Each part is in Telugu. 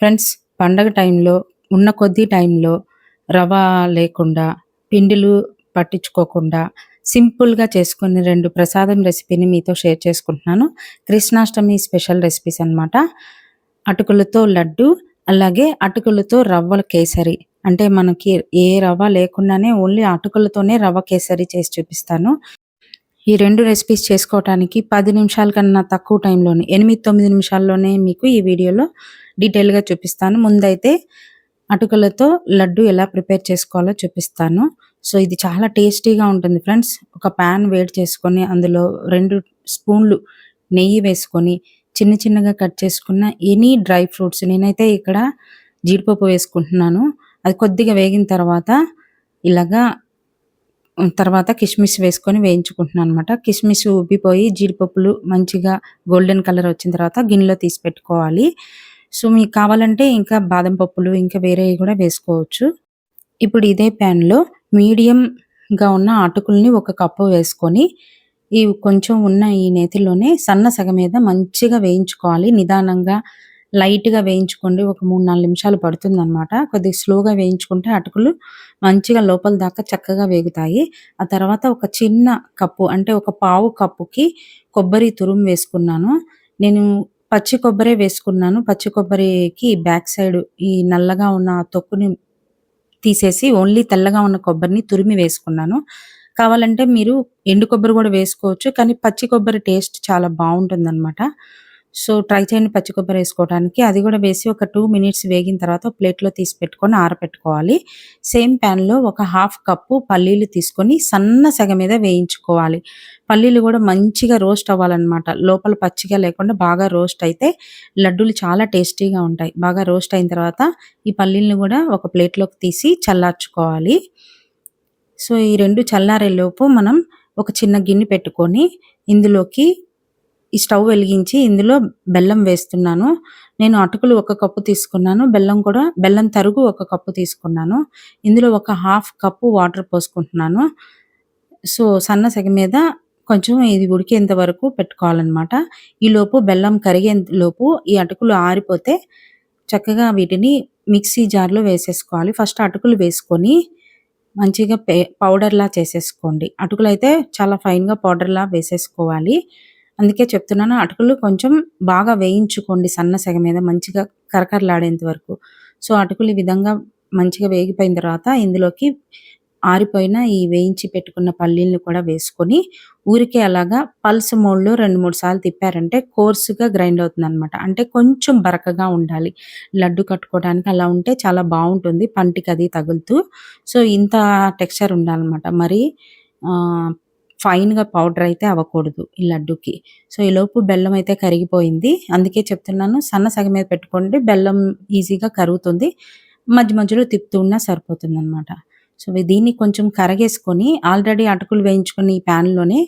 ఫ్రెండ్స్ పండగ టైంలో ఉన్న కొద్ది టైంలో రవ లేకుండా పిండిలు పట్టించుకోకుండా సింపుల్గా చేసుకునే రెండు ప్రసాదం రెసిపీని మీతో షేర్ చేసుకుంటున్నాను. కృష్ణాష్టమి స్పెషల్ రెసిపీస్ అన్నమాట. అటుకులతో లడ్డు అలాగే అటుకులతో రవ్వల కేసరి. అంటే మనకి ఏ రవ్వ లేకుండానే ఓన్లీ అటుకులతోనే రవ్వ కేసరి చేసి చూపిస్తాను. ఈ రెండు రెసిపీస్ చేసుకోవటానికి పది నిమిషాల కన్నా తక్కువ టైంలోనే ఎనిమిది తొమ్మిది నిమిషాల్లోనే మీకు ఈ వీడియోలో డీటెయిల్గా చూపిస్తాను. ముందైతే అటుకులతో లడ్డు ఎలా ప్రిపేర్ చేసుకోవాలో చూపిస్తాను. సో ఇది చాలా టేస్టీగా ఉంటుంది ఫ్రెండ్స్. ఒక ప్యాన్ వేడి చేసుకొని అందులో రెండు స్పూన్లు నెయ్యి వేసుకొని చిన్న చిన్నగా కట్ చేసుకున్న ఎనీ డ్రై ఫ్రూట్స్ నేనైతే ఇక్కడ జీడిపప్పు వేసుకుంటున్నాను. అది కొద్దిగా వేగిన తర్వాత ఇలాగా తర్వాత కిస్మిస్ వేసుకొని వేయించుకుంటున్నాను అనమాట కిస్మిస్ ఉబ్బిపోయి జీడిపప్పులు మంచిగా గోల్డెన్ కలర్ వచ్చిన తర్వాత గిన్నెలో తీసి పెట్టుకోవాలి. సో మీకు కావాలంటే ఇంకా బాదం పప్పులు ఇంకా వేరేవి కూడా వేసుకోవచ్చు. ఇప్పుడు ఇదే ప్యాన్లో మీడియంగా ఉన్న అటుకుల్ని ఒక కప్పు వేసుకొని ఈ కొంచెం ఉన్న ఈ నేతిలోనే సన్న సగ మీద మంచిగా వేయించుకోవాలి. నిదానంగా లైట్‌గా వేయించుకోండి. ఒక మూడు నాలుగు నిమిషాలు పడుతుంది అనమాట కొద్దిగా స్లోగా వేయించుకుంటే అటుకులు మంచిగా లోపల దాకా చక్కగా వేగుతాయి. ఆ తర్వాత ఒక చిన్న కప్పు అంటే ఒక పావు కప్పుకి కొబ్బరి తురుము వేసుకున్నాను. నేను పచ్చి కొబ్బరే వేసుకున్నాను. పచ్చి కొబ్బరికి బ్యాక్ సైడ్ ఈ నల్లగా ఉన్న తొక్కుని తీసేసి ఓన్లీ తెల్లగా ఉన్న కొబ్బరిని తురిమి వేసుకున్నాను. కావాలంటే మీరు ఎండు కొబ్బరి కూడా వేసుకోవచ్చు. కానీ పచ్చి కొబ్బరి టేస్ట్ చాలా బావుంటుందనమాట. సో, ట్రై చేయండి పచ్చి కొబ్బరి వేసుకోవడానికి. అది కూడా వేసి ఒక టూ మినిట్స్ వేగిన తర్వాత ప్లేట్‌లో తీసి పెట్టుకొని ఆరపెట్టుకోవాలి. సేమ్ ప్యాన్‌లో ఒక హాఫ్ కప్పు పల్లీలు తీసుకొని సన్న సగ మీద వేయించుకోవాలి. పల్లీలు కూడా మంచిగా రోస్ట్ అవ్వాలన్నమాట. లోపల పచ్చిగా లేకుండా బాగా రోస్ట్ అయితే లడ్డూలు చాలా టేస్టీగా ఉంటాయి. బాగా రోస్ట్ అయిన తర్వాత ఈ పల్లీలను కూడా ఒక ప్లేట్‌లోకి తీసి చల్లార్చుకోవాలి. సో, ఈ రెండు చల్లారేలోపు మనం ఒక చిన్న గిన్నె పెట్టుకొని ఇందులోకి ఈ స్టవ్ వెలిగించి ఇందులో బెల్లం వేస్తున్నాను. నేను అటుకులు ఒక కప్పు తీసుకున్నాను. బెల్లం కూడా బెల్లం తరుగు ఒక కప్పు తీసుకున్నాను. ఇందులో ఒక హాఫ్ కప్పు వాటర్ పోసుకుంటున్నాను. సో, సన్న సెగ మీద కొంచెం ఇది ఉడికేంత వరకు పెట్టుకోవాలన్నమాట ఈలోపు బెల్లం కరిగేలోపు ఈ అటుకులు ఆరిపోతే చక్కగా వీటిని మిక్సీ జార్‌లో వేసేసుకోవాలి. ఫస్ట్ అటుకులు వేసుకొని మంచిగా పే పౌడర్‌లా చేసేసుకోండి. అటుకులు అయితే చాలా ఫైన్‌గా పౌడర్‌లా వేసేసుకోవాలి. అందుకే చెప్తున్నాను అటుకులు కొంచెం బాగా వేయించుకోండి సన్న సెగ మీద మంచిగా కరకరలాడేంత వరకు. సో, అటుకులు ఈ విధంగా మంచిగా వేగిపోయిన తర్వాత ఇందులోకి ఆరిపోయిన ఈ వేయించి పెట్టుకున్న పల్లీలను కూడా వేసుకొని ఊరికే అలాగా పల్స్ మోడ్‌లో రెండు మూడు సార్లు తిప్పారంటే కోర్సుగా గ్రైండ్ అవుతుంది అనమాట అంటే కొంచెం బరకగా ఉండాలి. లడ్డు కట్టుకోవడానికి అలా ఉంటే చాలా బాగుంటుంది పంటికి అది తగులుతూ. సో, ఇంత టెక్స్చర్ ఉండాలన్నమాట మరి ఫైన్‌గా పౌడర్ అయితే అవ్వకూడదు ఈ లడ్డుకి సో, ఈలోపు బెల్లం అయితే కరిగిపోయింది. అందుకే చెప్తున్నాను సన్న సగం మీద పెట్టుకోండి. బెల్లం ఈజీగా కరుగుతుంది. మధ్య మధ్యలో తిప్పుతూ ఉన్నా సరిపోతుందనమాట. సో, దీన్ని కొంచెం కరగేసుకొని ఆల్రెడీ అటుకులు వేయించుకుని ఈ ప్యాన్‌లోనే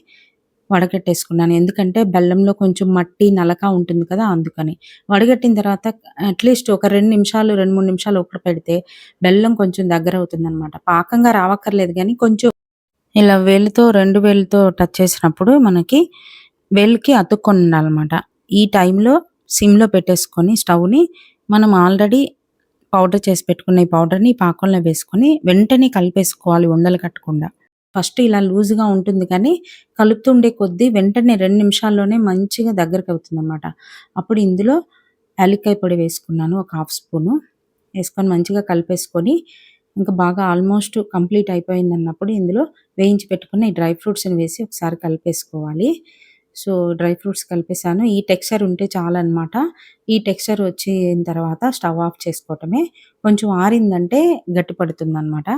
వడగట్టేసుకున్నాను. ఎందుకంటే బెల్లంలో కొంచెం మట్టి, నలక ఉంటుంది కదా! అందుకని. వడగట్టిన తర్వాత అట్‌లీస్ట్ ఒక రెండు నిమిషాలు, 2, 3 నిమిషాలు ఒకటి పెడితే బెల్లం కొంచెం దగ్గర అవుతుందన్నమాట పాకంగా రావక్కర్లేదు కానీ కొంచెం ఇలా వేలుతో రెండు వేలుతో టచ్ చేసినప్పుడు మనకి వేలుకి అతుక్కొని ఉండాలన్నమాట ఈ టైంలో సిమ్‌లో పెట్టేసుకొని స్టవ్‌ని మనం ఆల్రెడీ పౌడర్ చేసి పెట్టుకున్న ఈ పౌడర్‌ని పాకంలో వేసుకొని వెంటనే కలిపేసుకోవాలి ఉండలు కట్టకుండా. ఫస్ట్ ఇలా లూజ్‌గా ఉంటుంది కానీ కలుపుతుండే కొద్దీ వెంటనే రెండు నిమిషాల్లోనే మంచిగా దగ్గరకవుతుందనమాట. అప్పుడు ఇందులో యాలిక్కాయ పొడి వేసుకున్నాను ఒక హాఫ్ స్పూను. వేసుకొని మంచిగా కలిపేసుకొని ఇంకా బాగా ఆల్మోస్ట్ కంప్లీట్ అయిపోయింది అన్నప్పుడు ఇందులో వేయించి పెట్టుకున్న ఈ డ్రై ఫ్రూట్స్‌ని వేసి ఒకసారి కలిపేసుకోవాలి. సో, డ్రై ఫ్రూట్స్ కలిపేసాను. ఈ టెక్స్చర్ ఉంటే చాలన్నమాట ఈ టెక్స్చర్ వచ్చిన తర్వాత స్టవ్ ఆఫ్ చేసుకోవటమే. కొంచెం ఆరిందంటే గట్టి పడుతుందనమాట.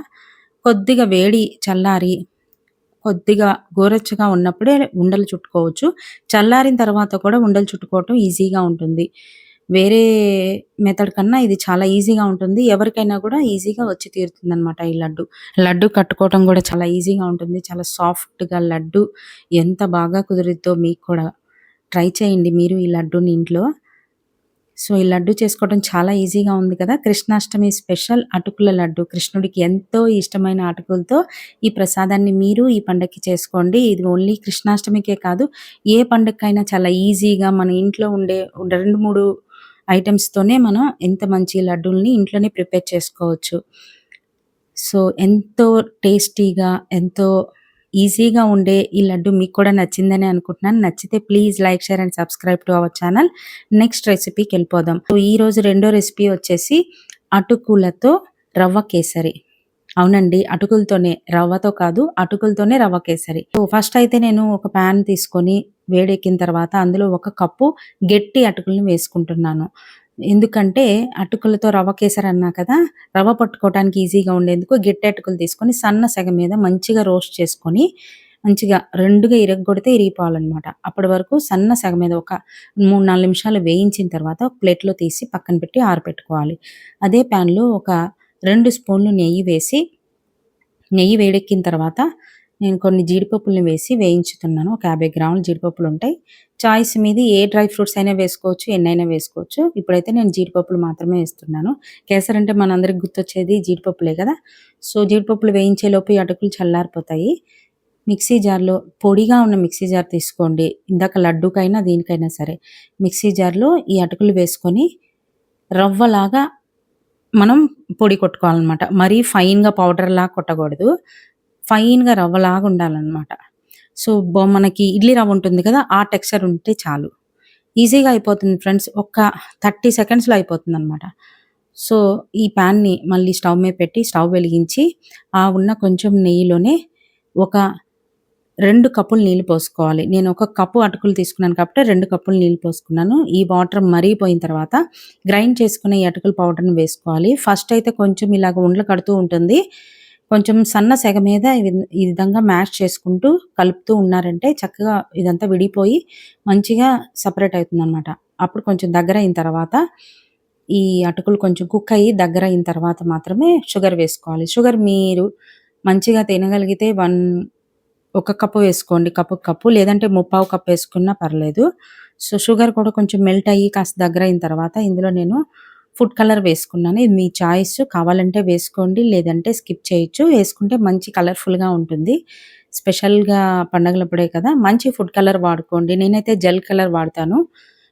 కొద్దిగా వేడి చల్లారి కొద్దిగా గోరెచ్చగా ఉన్నప్పుడే ఉండలు చుట్టుకోవచ్చు. చల్లారిన తర్వాత కూడా ఉండలు చుట్టుకోవటం ఈజీగా ఉంటుంది. వేరే మెథడ్ కన్నా ఇది చాలా ఈజీగా ఉంటుంది. ఎవరికైనా కూడా ఈజీగా వచ్చి తీరుతుందనమాట ఈ లడ్డు. లడ్డు కట్టుకోవటం కూడా చాలా ఈజీగా ఉంటుంది. చాలా సాఫ్ట్‌గా లడ్డు ఎంత బాగా కుదిరిద్దో మీకు కూడా ట్రై చేయండి మీరు ఈ లడ్డుని ఇంట్లో. సో, ఈ లడ్డు చేసుకోవడం చాలా ఈజీగా ఉంది కదా! కృష్ణాష్టమి స్పెషల్ అటుకుల లడ్డు. కృష్ణుడికి ఎంతో ఇష్టమైన అటుకులతో ఈ ప్రసాదాన్ని మీరు ఈ పండగకి చేసుకోండి. ఇది ఓన్లీ కృష్ణాష్టమికే కాదు ఏ పండగకైనా చాలా ఈజీగా మన ఇంట్లో ఉండే 2, 3 ఐటమ్స్తోనే మనం ఎంత మంచి లడ్డూల్ని ఇంట్లోనే ప్రిపేర్ చేసుకోవచ్చు. సో, ఎంతో టేస్టీగా, ఎంతో ఈజీగా ఉండే ఈ లడ్డు మీకు కూడా నచ్చిందని అనుకుంటున్నాను. నచ్చితే please like, share and subscribe to our channel. Next రెసిపీకి వెళ్ళిపోదాం సో, ఈరోజు రెండో రెసిపీ వచ్చేసి అటుకులతో రవ్వ కేసరి. అవునండి. అటుకులతోనే. రవ్వతో కాదు. అటుకులతోనే రవ్వ కేసరి. సో, ఫస్ట్ అయితే నేను ఒక ప్యాన్ తీసుకొని వేడెక్కిన తర్వాత అందులో ఒక కప్పు గట్టి అటుకులను వేసుకుంటున్నాను. ఎందుకంటే అటుకులతో రవ్వ కేసరి అన్నా కదా! రవ్వ పట్టుకోవటానికి ఈజీగా ఉండేందుకు గట్టి అటుకులు తీసుకొని సన్న సెగ మీద మంచిగా రోస్ట్ చేసుకొని, మంచిగా రెండుగా ఇరగొడితే ఇరిగిపోవాలన్నమాట అప్పటి వరకు సన్న సెగ మీద ఒక 3, 4 నిమిషాలు వేయించిన తర్వాత ప్లేట్‌లో తీసి పక్కన పెట్టి ఆరబెట్టుకోవాలి. అదే పాన్‌లో ఒక రెండు స్పూన్లు నెయ్యి వేసి, నెయ్యి వేడెక్కిన తర్వాత నేను కొన్ని జీడిపప్పుల్ని వేసి వేయించుతున్నాను. ఒక 50 గ్రాముల జీడిపప్పులుంటాయి. చాయిస్ మీద ఏ డ్రై ఫ్రూట్స్ అయినా వేసుకోవచ్చు. ఎన్నైనా వేసుకోవచ్చు. ఇప్పుడైతే నేను జీడిపప్పులు మాత్రమే వేస్తున్నాను. కేసర్ అంటే మనందరికి గుర్తొచ్చేది జీడిపప్పులే కదా! సో, జీడిపప్పులు వేయించేలోపు ఈ అటుకులు చల్లారిపోతాయి. మిక్సీ జార్‌లో పొడిగా ఉన్న మిక్సీ జార్ తీసుకోండి. ఇందాక లడ్డూకైనా దీనికైనా సరే. మిక్సీ జార్‌లో ఈ అటుకులు వేసుకొని రవ్వలాగా మనం పొడి కొట్టుకోవాలన్నమాట మరీ ఫైన్‌గా పౌడర్లా కొట్టకూడదు. ఫైన్‌గా రవ్వలాగా ఉండాలన్నమాట సో, బో మనకి ఇడ్లీ రవ్వ ఉంటుంది కదా! ఆ టెక్స్చర్ ఉంటే చాలు. ఈజీగా అయిపోతుంది ఫ్రెండ్స్. ఒక్క 30 సెకండ్స్‌లో అయిపోతుంది అనమాట సో, ఈ పాన్‌ని మళ్ళీ స్టవ్ మీద పెట్టి స్టవ్ వెలిగించి, ఆ ఉన్న కొంచెం నెయ్యిలోనే ఒక రెండు కప్పులు నీళ్ళు పోసుకోవాలి. నేను ఒక కప్పు అటుకులు తీసుకున్నాను కాబట్టి రెండు కప్పులు నీళ్ళు పోసుకున్నాను. ఈ వాటర్ మరిగిపోయిన తర్వాత గ్రైండ్ చేసుకునే ఈ అటుకుల పౌడర్‌ని వేసుకోవాలి. ఫస్ట్ అయితే కొంచెం ఇలాగ ఉండలు కడుతూ ఉంటుంది. కొంచెం సన్న సెగ మీద ఈ విధంగా మ్యాష్ చేసుకుంటూ కలుపుతూ ఉన్నారంటే చక్కగా ఇదంతా విడిపోయి మంచిగా సపరేట్ అవుతుందనమాట. అప్పుడు కొంచెం దగ్గర అయిన తర్వాత ఈ అటుకులు కొంచెం కుక్ అయ్యి దగ్గర అయిన తర్వాత మాత్రమే షుగర్ వేసుకోవాలి. షుగర్ మీరు మంచిగా తినగలిగితే వన్ ఒక కప్పు వేసుకోండి. కప్పు కప్పు లేదంటే ముప్పావు కప్ వేసుకున్నా పర్లేదు. సో, షుగర్ కూడా కొంచెం మెల్ట్ అయ్యి కాస్త దగ్గర అయిన తర్వాత ఇందులో నేను ఫుడ్ కలర్ వేసుకున్నాను. ఇది మీ చాయిస్. కావాలంటే వేసుకోండి. లేదంటే స్కిప్ చేయొచ్చు. వేసుకుంటే మంచి కలర్‌ఫుల్‌గా ఉంటుంది. స్పెషల్‌గా పండగలప్పుడే కదా! మంచి ఫుడ్ కలర్ వాడుకోండి. నేనైతే జెల్ కలర్ వాడతాను.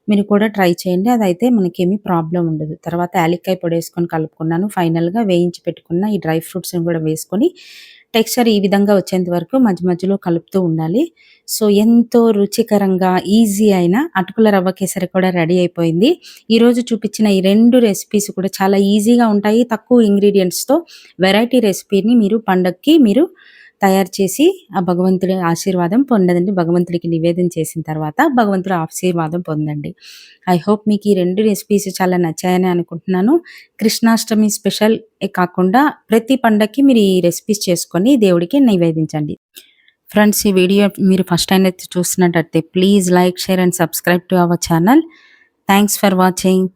మీరు కూడా ట్రై చేయండి. అదైతే మనకేమీ ప్రాబ్లం ఉండదు. తర్వాత యాలక్కాయ పొడేసుకొని కలుపుకున్నాను. ఫైనల్‌గా వేయించి పెట్టుకున్న ఈ డ్రై ఫ్రూట్స్‌ని కూడా వేసుకొని టెక్స్చర్ ఈ విధంగా వచ్చేంత వరకు మధ్య మధ్యలో కలుపుతూ ఉండాలి. సో, ఎంతో రుచికరంగా ఈజీ అయిన అటుకుల రవ్వ కేసరి కూడా రెడీ అయిపోయింది. ఈరోజు చూపించిన ఈ రెండు రెసిపీస్ కూడా చాలా ఈజీగా ఉంటాయి. తక్కువ ఇంగ్రీడియంట్స్తో వెరైటీ రెసిపీని మీరు పండగకి మీరు తయారు చేసి ఆ భగవంతుడి ఆశీర్వాదం పొందదండి భగవంతుడికి నివేదన చేసిన తర్వాత భగవంతుడి ఆశీర్వాదం పొందండి. ఐ హోప్ మీకు ఈ రెండు రెసిపీస్ చాలా నచ్చాయని అనుకుంటున్నాను. కృష్ణాష్టమి స్పెషల్ కాకుండా ప్రతి పండగకి మీరు ఈ రెసిపీస్ చేసుకొని దేవుడికి నివేదించండి. ఫ్రెండ్స్ ఈ వీడియో మీరు ఫస్ట్ టైం అయితే చూస్తున్నట్టయితే please like, share and subscribe to our channel. Thanks for watching.